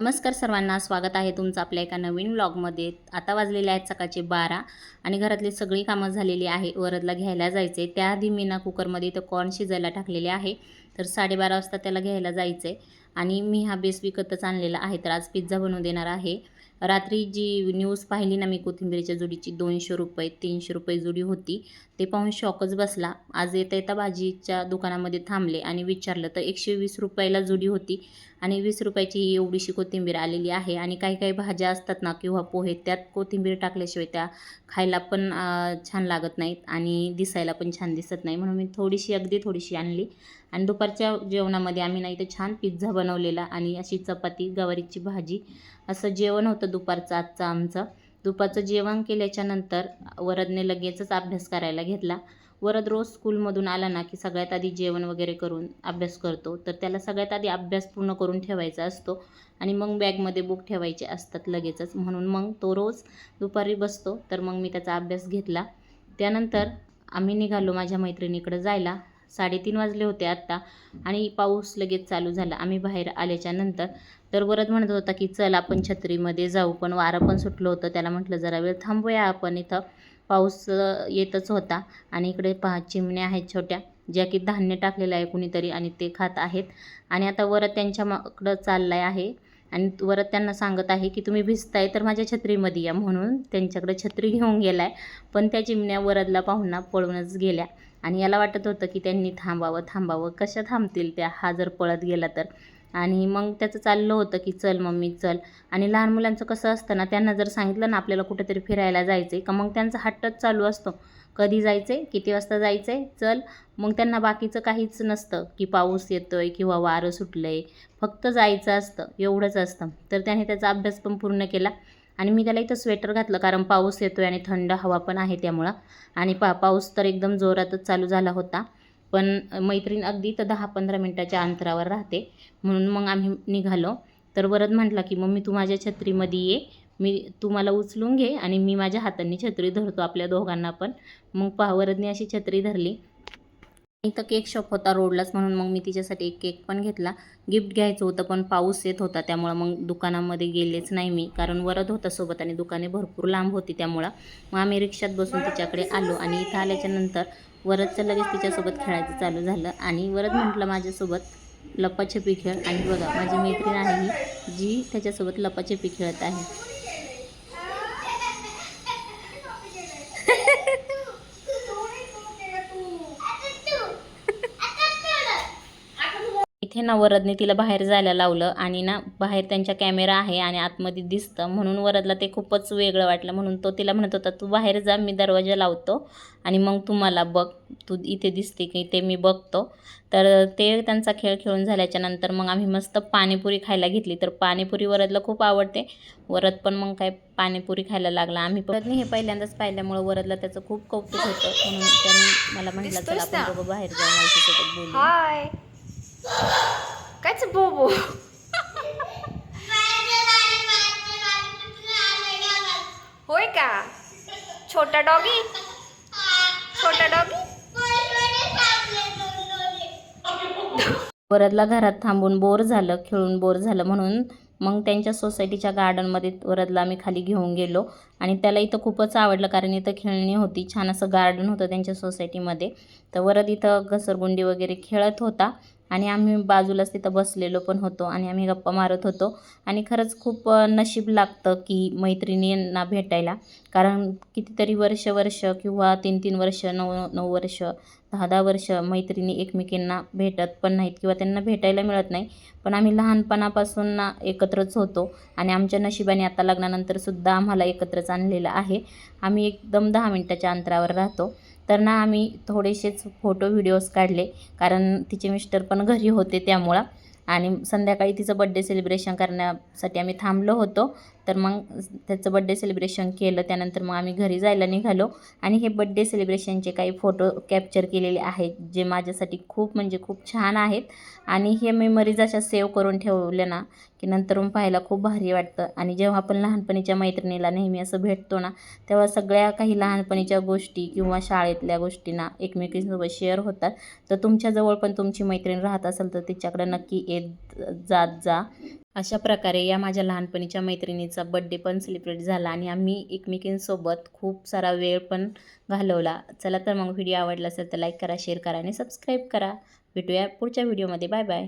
नमस्कार सर्वांना स्वागत आहे तुमचं आपल्या एका नवीन व्लॉगमध्ये आता वाजलेले आहेत सकाळचे बारा आणि घरातली सगळी कामं झालेली आहे. वरदला घ्यायला जायचे त्याआधी मी ना कुकरमध्ये इथं कॉर्न शिजायला टाकलेले आहे. तर साडेबारा वाजता त्याला घ्यायला जायचं आहे आणि मी हा बेस विकतच आणलेला आहे. तर आज पिझ्झा बनवून देणार आहे. रात्री जी न्यूज पाहिली ना मी कोथिंबीरीच्या जुडीची दोनशे रुपये तीनशे रुपये जुडी होती. ते पाहून शॉकच बसला. आज येता येता भाजीच्या दुकानामध्ये थांबले आणि विचारलं तर एकशे वीस रुपयाला जुडी होती. आणि वीस रुपयाची ही एवढीशी कोथिंबीर आलेली आहे. आणि काही काही भाज्या असतात ना किंवा पोहे त्यात कोथिंबीर टाकल्याशिवाय त्या खायला पण छान लागत नाहीत आणि दिसायला पण छान दिसत नाही. म्हणून मी थोडीशी अगदी थोडीशी आणली. आणि दुपारच्या जेवणामध्ये आम्ही नाही तर छान पिझ्झा बनवलेला आणि अशी चपाती गवारीची भाजी असं जेवण होतं दुपारचं आजचं आमचं. दुपारचं जेवण केल्याच्यानंतर वरदने लगेचच अभ्यास करायला घेतला. वरद रोज स्कूलमधून आला ना की सगळ्यात आधी जेवण वगैरे करून अभ्यास करतो तर त्याला सगळ्यात आधी अभ्यास पूर्ण करून ठेवायचा असतो आणि मग बॅगमध्ये बुक ठेवायचे असतात लगेचच. म्हणून मग तो रोज दुपारी बसतो तर मग मी त्याचा अभ्यास घेतला. त्यानंतर आम्ही निघालो माझ्या मैत्रिणीकडे जायला. साडेतीन वाजले होते आत्ता आणि पाऊस लगेच चालू झाला. आम्ही बाहेर आल्याच्यानंतर तर वरद म्हणत होता की चल आपण छत्रीमध्ये जाऊ. पण वारं पण सुटलं होतं. त्याला म्हटलं जरा वेळ थांबूया आपण इथं. पाऊस येतच होता. आणि इकडे पहा चिमण्या आहेत छोट्या ज्या की धान्य टाकलेलं आहे कुणीतरी आणि ते खात आहेत. आणि आता वरद त्यांच्याकडं चाललाय आहे. आणि वरत त्यांना सांगत आहे की तुम्ही भिजताय तर माझ्या छत्रीमध्ये या म्हणून त्यांच्याकडे छत्री घेऊन गेलाय. पण त्या चिमण्या वरदला पाहून पळूनच गेल्या. आणि याला वाटत होतं की त्यांनी थांबावं थांबावं. कशा थांबतील त्या? हा जर पळत गेला तर. आणि मग त्याचं चाललं होतं की चल मम्मी चल. आणि लहान मुलांचं कसं असतं ना त्यांना जर सांगितलं ना आपल्याला कुठेतरी फिरायला जायचं आहे का मग त्यांचा हट्टच चालू असतो. कधी जायचं आहे किती वाजता जायचं आहे चल. मग त्यांना बाकीचं काहीच नसतं की पाऊस येतो आहे किंवा वारं सुटलं आहे फक्त जायचं असतं एवढंच असतं. तर त्याने त्याचा अभ्यास पण पूर्ण केला. आणि मी त्याला इथं स्वेटर घातलं कारण पाऊस येतो आहे आणि थंड हवा पण आहे त्यामुळं. आणि पा पाऊस तर एकदम जोरातच चालू झाला होता. पण मैत्रीण अगदी तर दहा पंधरा मिनटाच्या अंतरावर राहते. म्हणून मग आम्ही निघालो. तर वरद म्हटला की मग मी तू माझ्या छत्रीमध्ये ये. मी तू मला उचलून घे आणि मी माझ्या हातांनी छत्री धरतो आपल्या दोघांना पण. मग पहा अशी छत्री धरली. इथं केक शॉप होता रोडलाच म्हणून मग मी तिच्यासाठी एक केक पण घेतला. गिफ्ट घ्यायचं होतं पण पाऊस येत होता त्यामुळं मग दुकानामध्ये गेलेच नाही मी. कारण वरद होता सोबत आणि दुकाने भरपूर लांब होती त्यामुळं. मग आम्ही रिक्षात बसून तिच्याकडे आलो आणि इथं आल्याच्यानंतर वरदचं लगेच तिच्यासोबत खेळायचं चालू झालं. आणि वरद म्हटलं माझ्यासोबत लपाछपी खेळ. आणि बघा माझी मैत्रीण आहे ही जी त्याच्यासोबत लपाछपी खेळत आहे. इथे ना वरदने तिला बाहेर जायला लावलं आणि ना बाहेर त्यांच्या कॅमेरा आहे आणि आतमध्ये दिसतं. म्हणून वरदला ते खूपच वेगळं वाटलं. म्हणून तो तिला म्हणत होता तू बाहेर जा मी दरवाजा लावतो आणि मग तू मला बघ तू इथे दिसते की ते मी बघतो. तर ते त्यांचा खेळ खेळून झाल्याच्यानंतर मग आम्ही मस्त पाणीपुरी खायला घेतली. तर पाणीपुरी वरदला खूप आवडते. वरद पण मग काय पाणीपुरी खायला लागला. आम्ही वरदने हे पहिल्यांदाच पाहिल्यामुळं वरदला त्याचं खूप कौतुक होतं. म्हणून त्यांनी मला म्हटलं चला दिसतोयस आपण बाहेर जाऊ मावशीसोबत बोलू. हाय बोबो होय का छोटा डॉगी छोटा डॉगी वरदला घरात थांबून बोर झालं खेळून बोर झालं म्हणून मग त्यांच्या सोसायटीच्या गार्डनमध्ये वरदला आम्ही खाली घेऊन गेलो आणि त्याला इथं खूपच आवडलं कारण इथं खेळणी होती छान असं गार्डन होतं त्यांच्या सोसायटीमध्ये. तर वरद इथं घसरगुंडी वगैरे खेळत होता. आणि आम्ही बाजूलाच तिथं बसलेलो पण होतो आणि आम्ही गप्पा मारत होतो. आणि खरंच खूप नशीब लागतं की मैत्रिणींना भेटायला. कारण कितीतरी वर्ष वर्ष किंवा तीन तीन वर्ष नऊ नऊ वर्ष दहा दहा वर्ष मैत्रिणी एकमेकींना भेटत पण नाहीत किंवा त्यांना भेटायला मिळत नाही. पण आम्ही लहानपणापासून ना एकत्रच होतो आणि आमच्या नशिबाने आता लग्नानंतरसुद्धा आम्हाला एकत्रच आणलेलं आहे. आम्ही एकदम दहा मिनटाच्या अंतरावर राहतो. तर ना आम्ही थोडेसेच फोटो व्हिडिओज काढले. कारण तिचे मिस्टर पण घरी होते त्यामुळं. आणि संध्याकाळी तिचं बड्डे सेलिब्रेशन करण्यासाठी आम्ही थांबलो होतो. तर मग त्याचं बड्डे सेलिब्रेशन केलं. त्यानंतर मग आम्ही घरी जायला निघालो. आणि हे बड्डे सेलिब्रेशनचे काही फोटो कॅप्चर केलेले आहेत जे माझ्यासाठी खूप म्हणजे खूप छान आहेत. आणि हे मेमरीज अशा सेव्ह करून ठेवल्या ना की नंतर पाहायला खूप भारी वाटतं. आणि जेव्हा आपण लहानपणीच्या मैत्रिणीला नेहमी असं भेटतो ना तेव्हा सगळ्या काही लहानपणीच्या गोष्टी किंवा शाळेतल्या गोष्टींना एकमेकींसोबत शेअर होतात. तर तुमच्याजवळ पण तुमची मैत्रीण राहत असेल तर तिच्याकडे नक्की येत जात जा. अशा प्रकारे या माझ्या लहानपणीच्या मैत्रिणीचा बड्डे पण सेलिब्रेट झाला आणि आम्ही एकमेकींसोबत खूप सारा वेळ पण घालवला. चला तर मग व्हिडिओ आवडला असेल तर लाईक करा शेअर करा आणि सबस्क्राईब करा. भेटूया पुढच्या व्हिडिओमध्ये बाय बाय